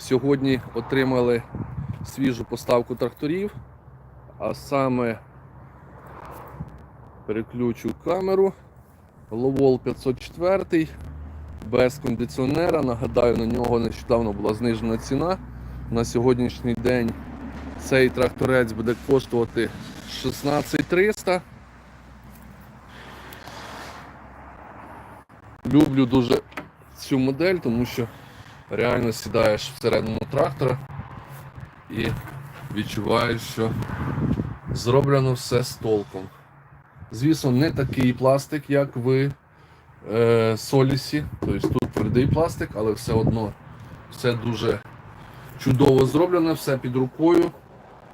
Сьогодні отримали свіжу поставку тракторів, а саме переключу камеру. Ловол 504 без кондиціонера. Нагадаю, на нього нещодавно була знижена ціна. На сьогоднішній день цей тракторець буде коштувати 16300. Люблю дуже цю модель, тому що реально сідаєш всередину трактора і відчуваєш, що зроблено все з толком. Звісно, не такий пластик, як в е, Солісі. Тобто тут твердий пластик, але все одно все дуже чудово зроблено, все під рукою.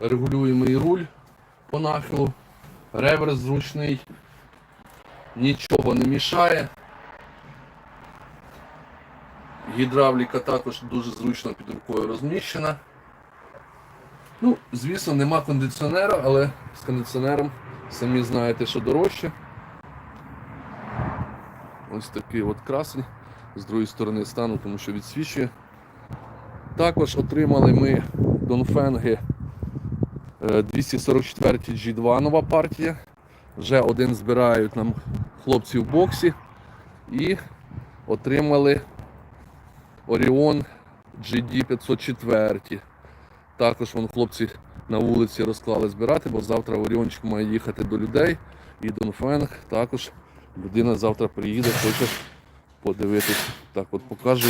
Регулюємий руль по нахилу, реверс зручний, нічого не мішає. Гідравліка також дуже зручно під рукою розміщена. Ну, звісно, нема кондиціонера, але з кондиціонером самі знаєте, що дорожче. Ось такий от красень з другої сторони стану, тому що відсвічує. Також отримали ми Донфенги е, 244 G2 нова партія. Вже один збирають нам хлопці в боксі. І отримали Orion GD 504. Також вон хлопці на вулиці розклали збирати, бо завтра Оріончик має їхати до людей. І Донфенг також людина завтра приїде, хоче подивитись. Так от покажу,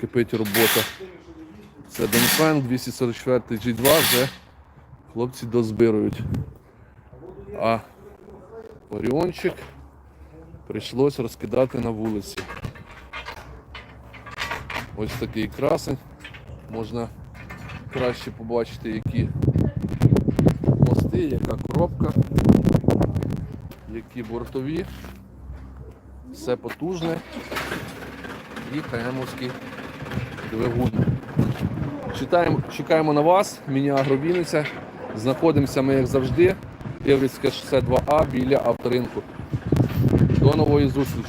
кипить робота. Це Донфенг 244 G2 вже хлопці дозбирують. А Оріончик прийшлось розкидати на вулиці. Ось такий красень. Можна краще побачити, які мости, яка коробка, які бортові. Все потужне і КМовський двигун. Читаємо, чекаємо на вас, міні Агровіниця. Знаходимося ми, як завжди, Єврицьке шосе 2А біля авторинку. До нової зустрічі!